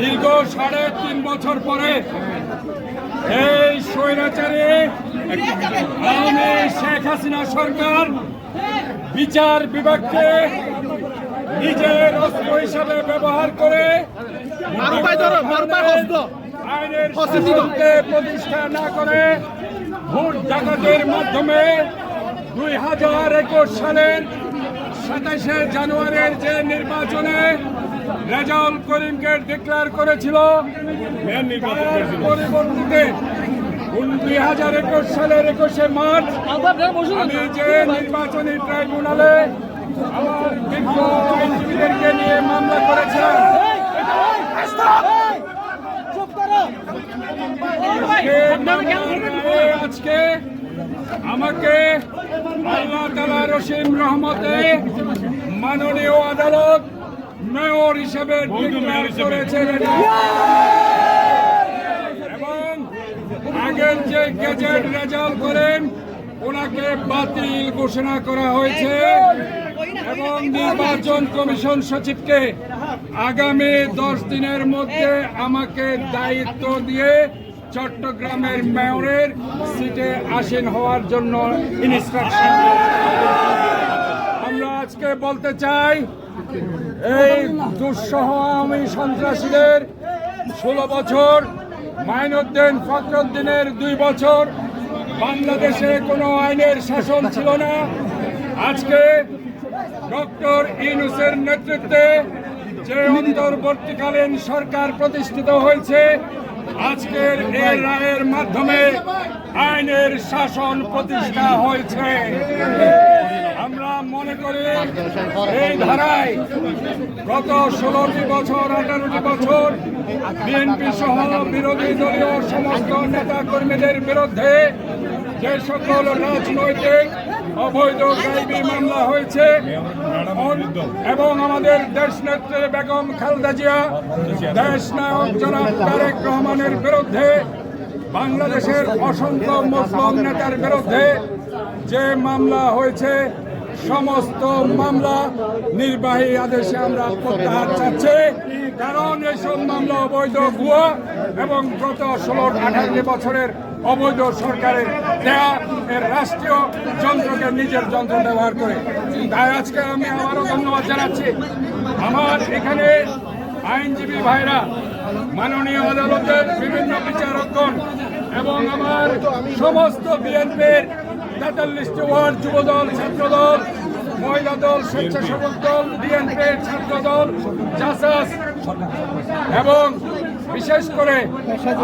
দীর্ঘ সাড়ে তিন বছর পরে এই স্বৈরাচারে আওয়ামী শেখ হাসিনা সরকার বিচার বিভাগকে নিজের অস্ত্র হিসাবে ব্যবহার করে আইনের প্রতিষ্ঠা না করে ভোট ডাকাতের মাধ্যমে দুই হাজার একুশ সালের সাতাশে জানুয়ারির যে নির্বাচনে রেজাউল করিমকে ডিক্লেয়ার করেছিল। পরিবর্তিতে দুই হাজার একুশ সালের একুশে মার্চ আমি যে নির্বাচনী ট্রাইব্যুনালে আমার বিজ্ঞ আইনজীবীদেরকে নিয়ে মামলা করেছিলাম। আজকে আমাকে আল্লাহ তালা রসিম রহমতে মাননীয় আদালত মেয়র হিসেবে ডিক্লেয়ার করেছেন। এবং আগের যে গেজেট রেজাল্ট করেন ওনাকে বাতিল ঘোষণা করা হয়েছে। এবং নির্বাচন কমিশন সচিবকে আগামী দশ দিনের মধ্যে আমাকে দায়িত্ব দিয়ে চট্টগ্রামের মেয়রের সিটে আসীন হওয়ার জন্য ইনস্ট্রাকশন আমরা আজকে বলতে চাই এই দুঃসহ আওয়ামী সন্ত্রাসীদের ষোলো বছর, মাইনুদ্দিন ফখরুদ্দিনের দুই বছর, বাংলাদেশে কোনো আইনের শাসন ছিল না। আজকে ডক্টর ইউনুসের নেতৃত্বে যে অন্তর্বর্তীকালীন সরকার প্রতিষ্ঠিত হয়েছে আজকের এই রায়ের মাধ্যমে আইনের শাসন প্রতিষ্ঠা হয়েছে। আমরা মনে করি এই ধারায় গত ষোলোটি বছর, আঠারোটি বছর বিএনপি সহ বিরোধী দলীয় সমস্ত নেতা কর্মীদের বিরুদ্ধে যে সকল রাজনৈতিক অবৈধ গাইবি মামলা হয়েছে। এবং আমাদের দেশ নেত্রী বেগম খালেদা জিয়া, দেশ নায়ক জনাব তারেক রহমানের বিরুদ্ধে, বাংলাদেশের অসংখ্য মুসলিম নেতার বিরুদ্ধে যে মামলা হয়েছে সমস্ত মামলা নির্বাহী আদেশে আমরা প্রত্যাহার চাচ্ছি। কারণ এসব মামলা অবৈধ ভুয়া এবং গত ষোলো আঠারো বছরের অবৈধ সরকারের দেয়া এর রাষ্ট্রীয় যন্ত্রকে নিজের যন্ত্র ব্যবহার করে। তাই আজকে আমি আবারও ধন্যবাদ জানাচ্ছি। আমার এখানে আইনজীবী ভাইরা, মাননীয় আদালতের বিভিন্ন বিচারকগণ এবং আমার সমস্ত বিএনপির তেতাল্লিশটি ওয়ার্ড যুবদল মহিলা দল, স্বেচ্ছাসেবক দল বিএনপির ছাত্রদল, জাসাস, এবং বিশেষ করে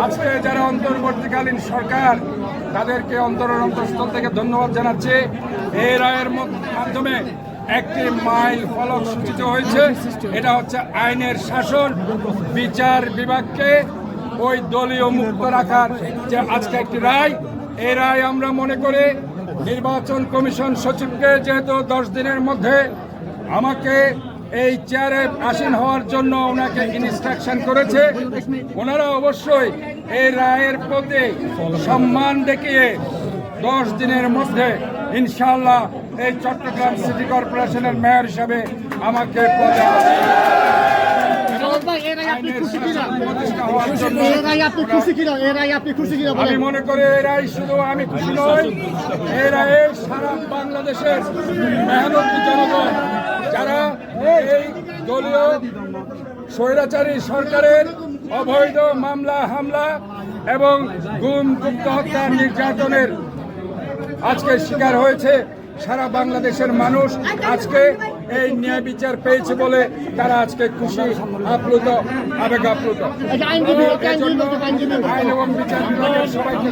আজকে যারা অন্তর্বর্তীকালীন সরকার, তাদেরকে অন্তরের অন্তঃস্থল থেকে ধন্যবাদ জানাচ্ছি। এই রায়ের মাধ্যমে একটি মাইল ফলক সূচিত হয়েছে। এটা হচ্ছে আইনের শাসন, বিচার বিভাগকে ওই দলীয় মুক্ত রাখার যে আজকে একটি রায় এই রায় আমরা মনে করি নির্বাচন কমিশন সচিবকে যেহেতু দশ দিনের মধ্যে আমাকে এই চেয়ারে আসীন হওয়ার জন্য ওনাকে ইনস্ট্রাকশন করেছে ওনারা অবশ্যই এই রায়ের প্রতি সম্মান দেখিয়ে দশ দিনের মধ্যে ইনশাল্লাহ এই চট্টগ্রাম সিটি কর্পোরেশনের মেয়র হিসাবে আমাকে প্রতিষ্ঠা হওয়ার জন্য এরাই আপনি খুশি কিনা? এরাই আপনি খুশি কিনা আমি মনে করি এরাই শুধু আমি খুশি নই এরাই সারা বাংলাদেশের মেহনতি জনগণ, যারা এই দলীয় স্বৈরাচারী সরকারের অবৈধ মামলা, হামলা এবং গুম, গুপ্ত হত্যা, নির্যাতনের আজকে শিকার হয়েছে সারা বাংলাদেশের মানুষ। আজকে এই ন্যায় বিচার পেয়েছে বলে তারা আজকে খুশি আপ্লুত আবেগ আপ্লুত আইন এবং বিচার বিভাগের সবাইকে